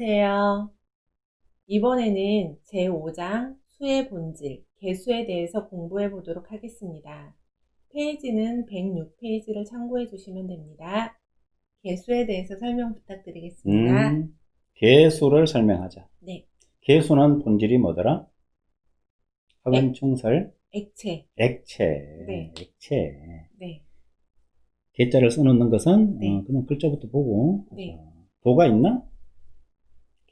안녕하세요. 이번에는 제5장 수의 본질, 개수에 대해서 공부해 보도록 하겠습니다. 페이지는 106페이지를 참고해 주시면 됩니다. 개수에 대해서 설명 부탁드리겠습니다. 음, 개수를 설명하자. 네, 개수는 본질이 뭐더라? 학원충설, 액체. 액체, 네. 액체. 네, 개자를 써놓는 것은 네. 어, 그냥 글자부터 보고 네. 어, 도가 있나?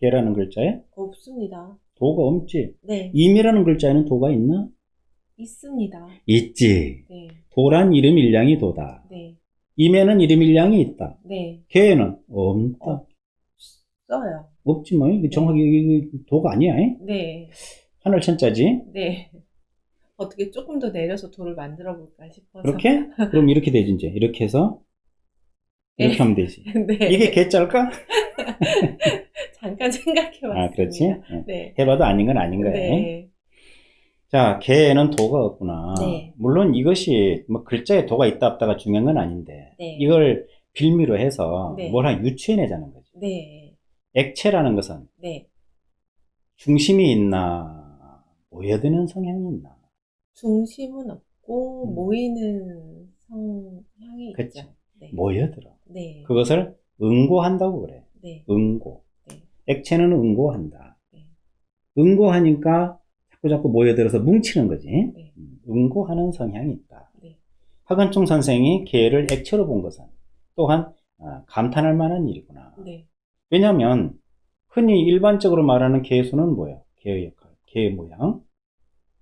개라는 글자에 없습니다. 도가 없지. 네, 임이라는 글자에는 도가 있나? 있습니다. 있지. 네, 도란 이름 일량이 도다. 네, 임에는 이름 일량이 있다. 네, 개에는 없다. 어. 써요. 없지 뭐. 이게 정확히 이게 도가 아니야. 잉? 네, 하늘 천자지. 네. 어떻게 조금 더 내려서 돌을 만들어 볼까 싶어서. 그렇게? 그럼 이렇게 되지 이제. 이렇게 해서 이렇게 네. 하면 되지. 네. 이게 개짤까? 잠깐 생각해 봤습니다. 아, 그렇지? 예. 네. 해봐도 아닌 건 아닌 거예요. 네. 자, 개에는 도가 없구나. 네. 물론 이것이 뭐 글자에 도가 있다 없다가 중요한 건 아닌데 네. 이걸 빌미로 해서 네. 뭘 하나 유추해내자는 거죠. 네. 액체라는 것은 네. 중심이 있나 모여드는 성향이 있나. 중심은 없고 음. 모이는 성향이 그치. 있죠. 네. 모여들어. 네. 그것을 응고한다고 그래. 네. 응고. 네. 액체는 응고한다. 네. 응고하니까 자꾸 자꾸 모여들어서 뭉치는 거지. 네. 음, 응고하는 성향이 있다. 네. 하건총 선생이 개를 액체로 본 것은 또한 아, 감탄할 만한 일이구나. 네. 왜냐하면 흔히 일반적으로 말하는 개수는 뭐야? 개의 역할, 개의 모양.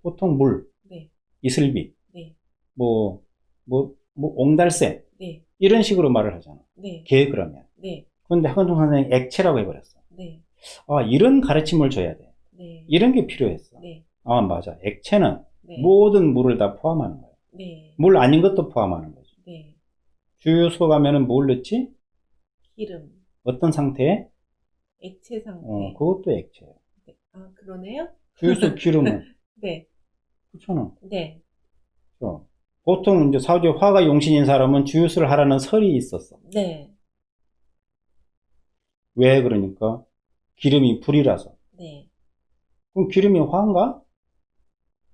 보통 물, 네. 이슬빛, 네. 뭐, 뭐, 뭐, 옹달새 네. 이런 식으로 말을 하잖아. 네. 개 그러면. 네. 그런데 하건총 선생이 액체라고 해버렸어. 네. 아, 이런 가르침을 줘야 돼. 네. 이런 게 필요했어. 네. 아, 맞아. 액체는 네. 모든 물을 다 포함하는 거야. 네. 물 아닌 것도 포함하는 거지. 네. 주유소 가면은 뭘 넣지? 기름. 어떤 상태에? 액체 상태. 어, 그것도 액체야. 네. 아, 그러네요? 주유소 기름은. 네. 그렇잖아. 네. 어. 보통 이제 사우디 화가 용신인 사람은 주유소를 하라는 설이 있었어. 네. 왜 그러니까? 기름이 불이라서. 네. 그럼 기름이 화인가?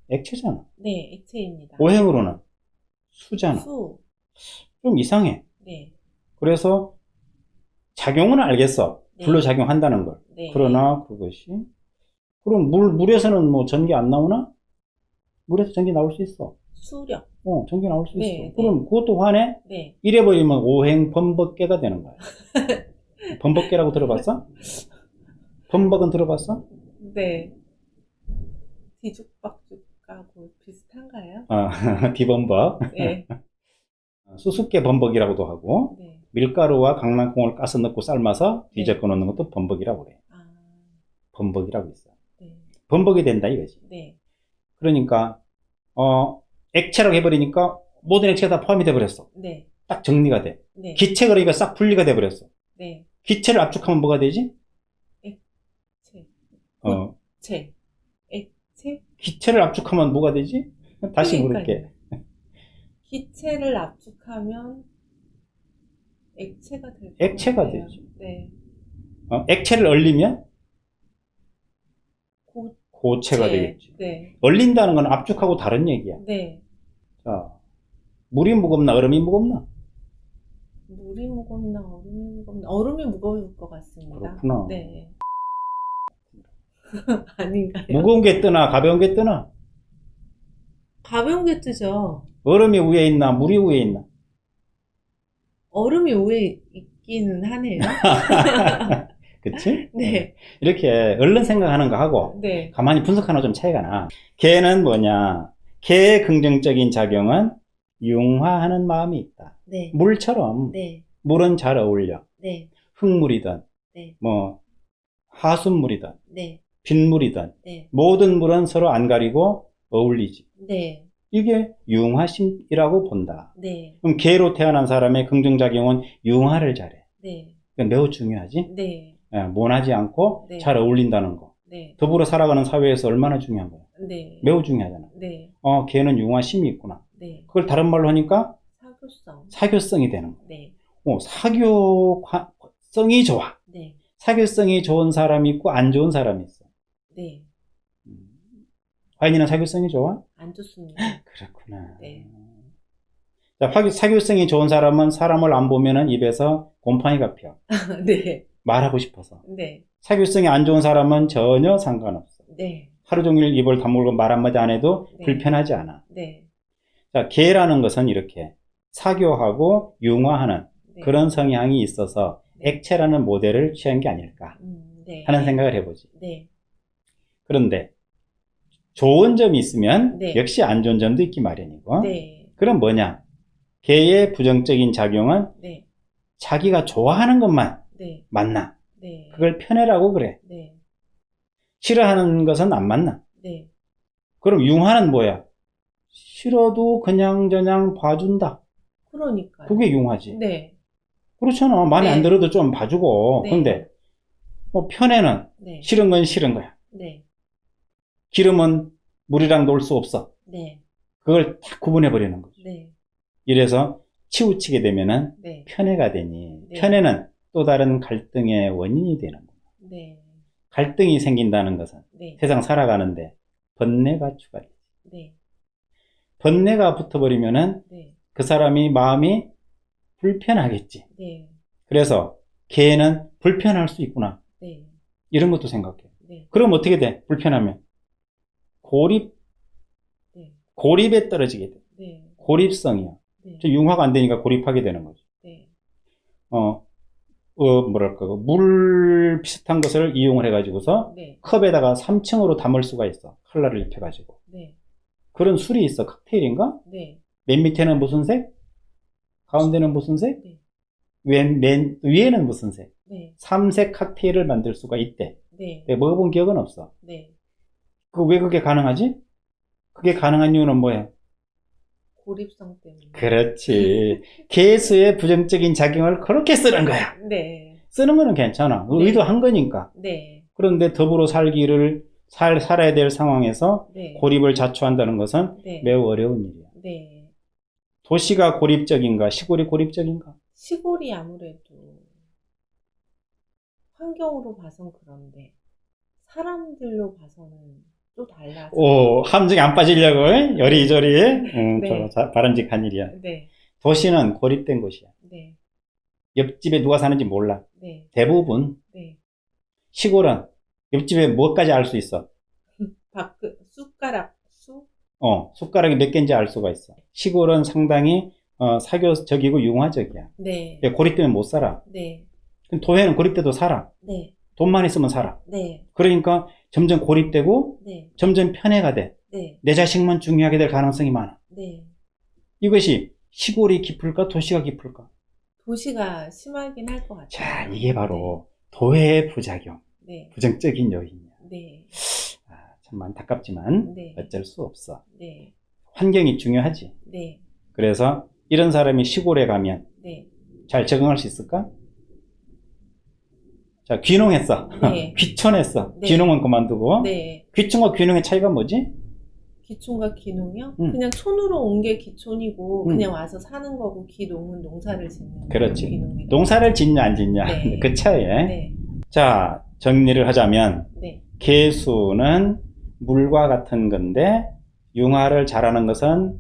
액체잖아. 네. 액체입니다. 오행으로는 수잖아. 수. 좀 이상해. 네. 그래서 작용은 알겠어. 네. 불로 작용한다는 걸. 네. 그러나 그것이 그럼 물 물에서는 뭐 전기 안 나오나? 물에서 전기 나올 수 있어. 수력. 어, 전기 나올 수 네, 있어. 그럼 그것도 화내? 네. 이래 버리면 오행 범벅계가 되는 거야. 범벅계라고 들어봤어? 범벅은 들어봤어? 네. 뒤죽박죽하고 비슷한가요? 아, 비범벅. 네. 수수께 범벅이라고도 하고 네. 밀가루와 강낭콩을 까서 넣고 삶아서 네. 뒤적어 놓는 것도 범벅이라고 그래. 아, 범벅이라고 있어. 네. 범벅이 된다 이거지. 네. 그러니까 어 액체라고 해버리니까 모든 액체가 다 포함이 돼 버렸어. 네. 딱 정리가 돼. 네. 기체 그러니까 싹 분리가 돼 버렸어. 네. 기체를 압축하면 뭐가 되지? 체. 어 체. 액체? 기체를 압축하면 뭐가 되지? 다시 그러니까요. 물을게. 기체를 압축하면 액체가 될 액체가 거예요. 되죠. 네. 어, 액체를 얼리면 고, 고체가 체. 되겠지. 네. 얼린다는 건 압축하고 다른 얘기야. 네. 자, 물이 무겁나 얼음이 무겁나? 물이 무겁나 얼음이 무겁나 얼음이 무거울 것 같습니다. 그렇구나. 네. 아닌가요? 무거운 게 뜨나 가벼운 게 뜨나? 가벼운 게 뜨죠. 얼음이 위에 있나 물이 위에 있나? 얼음이 위에 있기는 하네요. 그치? 네. 이렇게 얼른 생각하는 거 하고 네. 가만히 분석하는 거 좀 차이가 나. 개는 뭐냐? 개의 긍정적인 작용은 융화하는 마음이 있다. 네. 물처럼 네. 물은 잘 어울려. 네. 흙물이든 네. 뭐 하수물이든 네. 빗물이든 네. 모든 물은 서로 안 가리고 어울리지. 네. 이게 융화심이라고 본다. 네. 그럼 개로 태어난 사람의 긍정작용은 융화를 잘해. 네. 그러니까 매우 중요하지. 네. 예, 모나지 않고 네. 잘 어울린다는 거. 네. 더불어 살아가는 사회에서 얼마나 중요한 거야. 네. 매우 중요하잖아. 네. 어, 개는 융화심이 있구나. 네. 그걸 다른 말로 하니까 사교성. 사교성이 되는 거야. 네. 어, 사교성이 좋아. 네. 사교성이 좋은 사람이 있고 안 좋은 사람이 있어. 네. 화인이는 사교성이 좋아? 안 좋습니다. 그렇구나. 네. 자, 사교- 사교성이 좋은 사람은 사람을 안 보면은 입에서 곰팡이가 펴. 네. 말하고 싶어서. 네. 사교성이 안 좋은 사람은 전혀 상관없어. 네. 하루 종일 입을 다물고 말 한마디 안 해도 네. 불편하지 않아. 네. 자, 개라는 것은 이렇게 사교하고 융화하는 네. 그런 성향이 있어서 액체라는 모델을 취한 게 아닐까 음, 네. 하는 생각을 해보지. 네. 그런데 좋은 점이 있으면 네. 역시 안 좋은 점도 있기 마련이고. 네. 그럼 뭐냐? 개의 부정적인 작용은 네. 자기가 좋아하는 것만 네. 맞나? 네. 그걸 편애라고 그래. 네. 싫어하는 것은 안 맞나? 네. 그럼 융화는 뭐야? 싫어도 그냥 저냥 봐준다. 그러니까요. 그게 융화지. 네. 그렇잖아. 마음에 네. 안 들어도 좀 봐주고. 네. 근데 뭐 편애는 네. 싫은 건 싫은 거야. 네. 기름은 물이랑 놀 수 없어. 네. 그걸 딱 구분해 버리는 거죠. 네. 이래서 치우치게 되면은 네. 편애가 되니 네. 편애는 또 다른 갈등의 원인이 되는 거야. 네. 갈등이 생긴다는 것은 네. 세상 살아가는데 번뇌가 추가돼. 네. 번뇌가 붙어버리면은 네. 그 사람이 마음이 불편하겠지. 네. 그래서 개는 불편할 수 있구나. 네. 이런 것도 생각해. 네. 그럼 어떻게 돼? 불편하면 고립 네. 고립에 떨어지게 돼. 네. 고립성이야. 네. 저 융화가 안 되니까 고립하게 되는 거죠. 네. 어, 어 뭐랄까 그물 비슷한 것을 이용을 해가지고서 네. 컵에다가 3층으로 담을 수가 있어. 컬러를 입혀가지고 네. 그런 술이 있어. 칵테일인가? 네. 맨 밑에는 무슨 색? 가운데는 무슨 색? 네. 맨, 맨 위에는 무슨 색? 네. 삼색 칵테일을 만들 수가 있대. 네. 내가 먹어본 기억은 없어. 네. 그 왜 그게 가능하지? 그게 가능한 이유는 뭐야? 고립성 때문에. 그렇지. 개수의 부정적인 작용을 그렇게 쓰는 거야. 네. 쓰는 거는 괜찮아. 네. 의도한 거니까. 네. 그런데 더불어 살기를 살, 살아야 될 상황에서 네. 고립을 자초한다는 것은 네. 매우 어려운 일이야. 네. 도시가 고립적인가? 시골이 고립적인가? 시골이 아무래도 환경으로 봐선 그런데 사람들로 봐서는 또 달라서. 오, 함정에 안 빠지려고, 에? 여리저리, 음, 네. 저, 자- 바람직한 일이야. 네. 도시는 고립된 곳이야. 네. 옆집에 누가 사는지 몰라. 네. 대부분. 네. 시골은 옆집에 뭐까지 알 수 있어. 밥, 그, 숟가락, 수? 어, 숟가락이 몇 개인지 알 수가 있어. 시골은 상당히, 어, 사교적이고 융화적이야. 네. 왜 고립되면 못 살아. 네. 근데 도회는 고립돼도 살아. 네. 돈만 있으면 살아. 네. 그러니까 점점 고립되고 네. 점점 편애가 돼. 네. 내 자식만 중요하게 될 가능성이 많아. 네. 이것이 시골이 깊을까 도시가 깊을까? 도시가 심하긴 할 것 같아요. 자, 이게 바로 도회의 부작용, 네. 부정적인 요인이야. 네. 아, 참 안타깝지만 네. 어쩔 수 없어. 네. 환경이 중요하지. 네. 그래서 이런 사람이 시골에 가면 네. 잘 적응할 수 있을까? 자, 귀농했어. 네. 귀촌했어. 네. 귀농은 그만두고. 네. 귀촌과 귀농의 차이가 뭐지? 기촌과 기농이요? 음. 그냥 촌으로 온게 기촌이고 음. 그냥 와서 사는 거고 기농은 농사를 짓는 그렇지. 기농이 농사를 짓냐 안 짓냐 네. 그 차이에. 네. 자, 정리를 하자면 네. 개수는 물과 같은 건데 융화를 잘하는 것은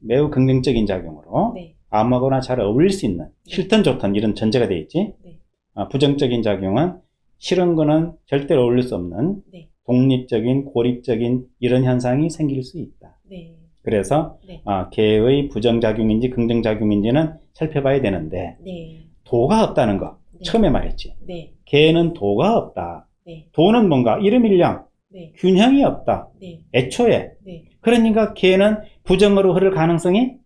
매우 긍정적인 작용으로 네. 암하거나 잘 어울릴 수 있는 싫든 좋든 이런 전제가 되어 있지. 네. 아, 부정적인 작용은 싫은 거는 절대로 어울릴 수 없는 네. 독립적인 고립적인 이런 현상이 생길 수 있다. 네. 그래서 네. 아, 개의 부정작용인지 긍정작용인지는 살펴봐야 되는데 네. 도가 없다는 거 네. 처음에 말했지. 네. 개는 도가 없다. 네. 도는 뭔가 이름일량 네. 균형이 없다. 네. 애초에 네. 그러니까 개는 부정으로 흐를 가능성이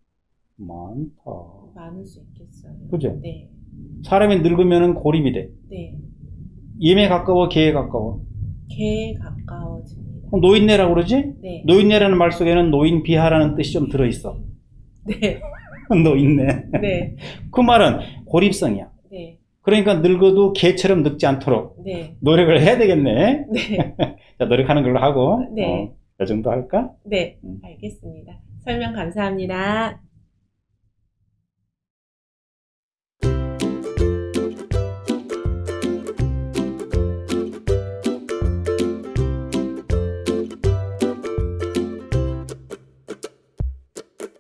많다. 많을 수 있겠어요. 그죠? 네. 사람이 늙으면 고립이 돼. 네. 임에 가까워 개에 가까워. 개에 가까워집니다. 노인네라고 그러지? 네. 노인네라는 말 속에는 노인 비하라는 뜻이 좀 들어있어. 네. 노인네. 네. 그 말은 고립성이야. 네. 그러니까 늙어도 개처럼 늙지 않도록 네. 노력을 해야 되겠네. 네. 자, 노력하는 걸로 하고. 네. 어, 이 정도 할까? 네. 음. 알겠습니다. 설명 감사합니다.